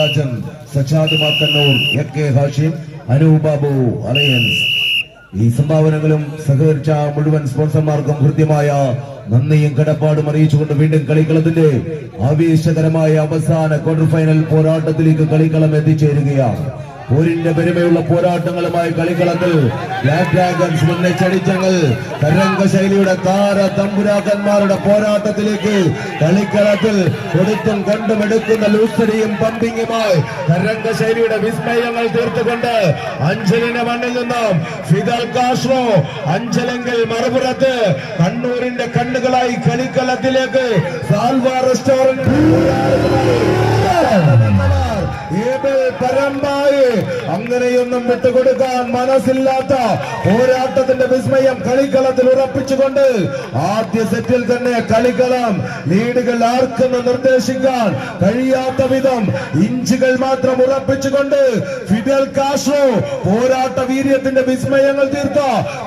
Rajan Sajad Mathannur A K Hashim Anubabu alliance ഈ സംഭാവനകളും സഹകരിച്ച മുഴുവൻ സ്പോൺസർമാർക്കും ഹൃദ്യമായ നന്ദിയും കടപ്പാടും അറിയിച്ചുകൊണ്ട് വീണ്ടും കളിക്കളത്തിന്റെ ആവേശകരമായ അവസാന ക്വാർട്ടർ ഫൈനൽ പോരാട്ടത്തിലേക്ക് കളിക്കളം എത്തിച്ചേരുകയാണ്. പോരിന്റെ പെരുമയുള്ള പോരാട്ടങ്ങളുമായി കളിക്കളത്തിൽ ബ്ലാക്ക് ഡ്രാഗൺസ് തരംഗ ശൈലിയുടെ താര തമ്പുരാക്കന്മാരുടെ പോരാട്ടത്തിലേക്ക് കളിക്കളത്തിൽ കൊടുത്തും കൊണ്ടും എടുക്കുന്ന ലൂസടിയും പമ്പിങ്ങുമായി തരംഗ ശൈലിയുടെ വിസ്മയങ്ങൾ തീർത്തുകൊണ്ട് അഞ്ചലിന്റെ മണ്ണിൽ നിന്നും ഫിദൽ കാസ്ട്രോ അഞ്ചലെങ്കിൽ മറുപുറത്ത് കണ്ണൂരിന്റെ കണ്ണുകളായി കളിക്കളത്തിലേക്ക് സാൽവ റെസ്റ്റോറന്റ് അങ്ങനെയൊന്നും വിട്ടുകൊടുക്കാൻ മനസ്സില്ലാത്ത പോരാട്ടത്തിന്റെ വിസ്മയം കളിക്കളത്തിൽ ഉറപ്പിച്ചുകൊണ്ട് ആദ്യ സെറ്റിൽ തന്നെ കളിക്കളം. ലീഡുകൾ ആർക്കെന്ന് നിർദ്ദേശിക്കാൻ കഴിയാത്ത വിധം ഇഞ്ചുകൾ മാത്രം ഉറപ്പിച്ചുകൊണ്ട് ഫിഡൽ കാസ്ട്രോ പോരാട്ട വീര്യത്തിന്റെ വിസ്മയങ്ങൾ തീർത്ത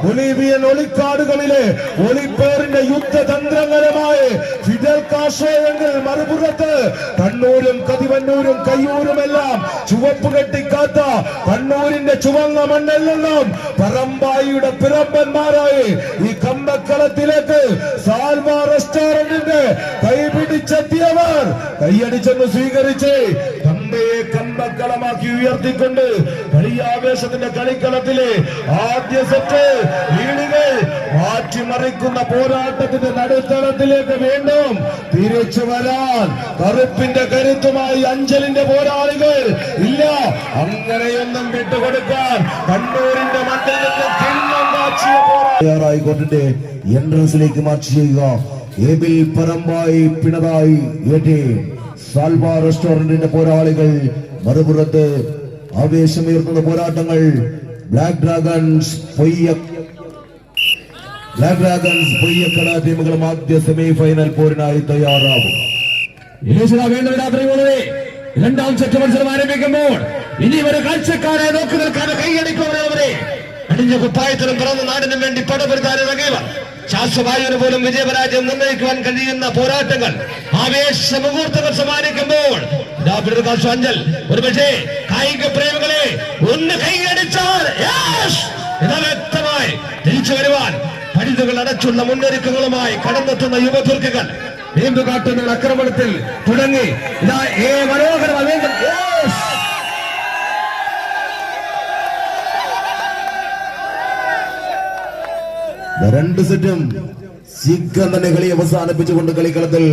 ബൊലീവിയൻ ഒളിക്കാടുകളിലെ ഒളിപ്പേറിന്റെ യുദ്ധതന്ത്രങ്ങളുമായി കാസ്ട്രോ മറുപുറത്ത് കണ്ണൂരും കതിവന്നൂരും കയ്യൂരുമെല്ലാം ചുവപ്പ് കെട്ടിക്കാത്ത കണ്ണൂരിന്റെ ചുവന്ന നിന്നും പറമ്പായിയുടെ പിറമ്പന്മാരായി ഈ കമ്പക്കളത്തിലേക്ക് സാൽവ റെസ്റ്റോറന്റിന്റെ കൈപിടിച്ചെത്തിയവർ കൈയടിച്ചെന്ന് സ്വീകരിച്ച് കമ്പയെ കമ്പക്കളമാക്കി ഉയർത്തിക്കൊണ്ട് കളിയാവേശത്തിന്റെ കളിക്കളത്തിലെ ആദ്യ സെറ്റ് മാറ്റിമറിക്കുന്ന പോരാട്ടത്തിന്റെ നടുത്തളത്തിലേക്ക് വീണ്ടും തിരിച്ചു വരാൻ കറുപ്പിന്റെ കരുത്തുമായി അഞ്ചലിന്റെ പോരാളികൾ ഇല്ല. അങ്ങനെയൊന്നും വിട്ടുകൊടുക്കാൻ കണ്ണൂരിന്റെ മണ്ണിൽ എൻട്രൻസിലേക്ക് മാർച്ച് ചെയ്യുക. എബിൽ പരമ്പായി പിണറായി ഏറ്റി സാൽവ റെസ്റ്റോറന്റിന്റെ പോരാളികൾ മറുപുറത്ത് ആവേശമുയർത്തുന്ന പോരാട്ടങ്ങൾ. ബ്ലാക്ക് ഡ്രാഗൺസ് പൊയ്യ ഡ്രാഗൺസ് പൊയ്യക്കട ടീമുകളും ആദ്യ സെമി ഫൈനൽ പോരിനായി തയ്യാറാവും. രണ്ടാം സെറ്റ് മത്സരം ആരംഭിക്കുമ്പോൾ ഇനി ഒരു കാഴ്ചക്കാരെ നോക്കി നിൽക്കാതെ കൈയടിക്കുന്നവരെ അടിഞ്ഞ കുപ്പായത്തിനും പിറന്ന നാടിനും വേണ്ടി പടപെടുത്താനിറങ്ങിയവർ ശാസ്ത്രവായുവിന് പോലും വിജയപരാജയം നിർണയിക്കുവാൻ കഴിയുന്ന പോരാട്ടങ്ങൾ. ആവേശ മുഹൂർത്തങ്ങൾ സമ്മാനിക്കുമ്പോൾ അഞ്ചൽ ഒരു പക്ഷേ കായിക പ്രേമികളെ ഒന്ന് കൈയടിച്ചാൽ വ്യക്തമായി തിരിച്ചു വരുവാൻ പഴുതുകൾ അടച്ചുള്ള മുന്നൊരുക്കങ്ങളുമായി കടന്നെത്തുന്ന യുവതുർക്കുകൾ വീണ്ടും കാട്ടുന്ന ആക്രമണത്തിൽ തുടങ്ങി ഇതാ ഏ മനോഹരമായി! രണ്ട് സെറ്റും ശീഘ്രം തന്നെ കളി അവസാനിപ്പിച്ചുകൊണ്ട് കളിക്കളത്തിൽ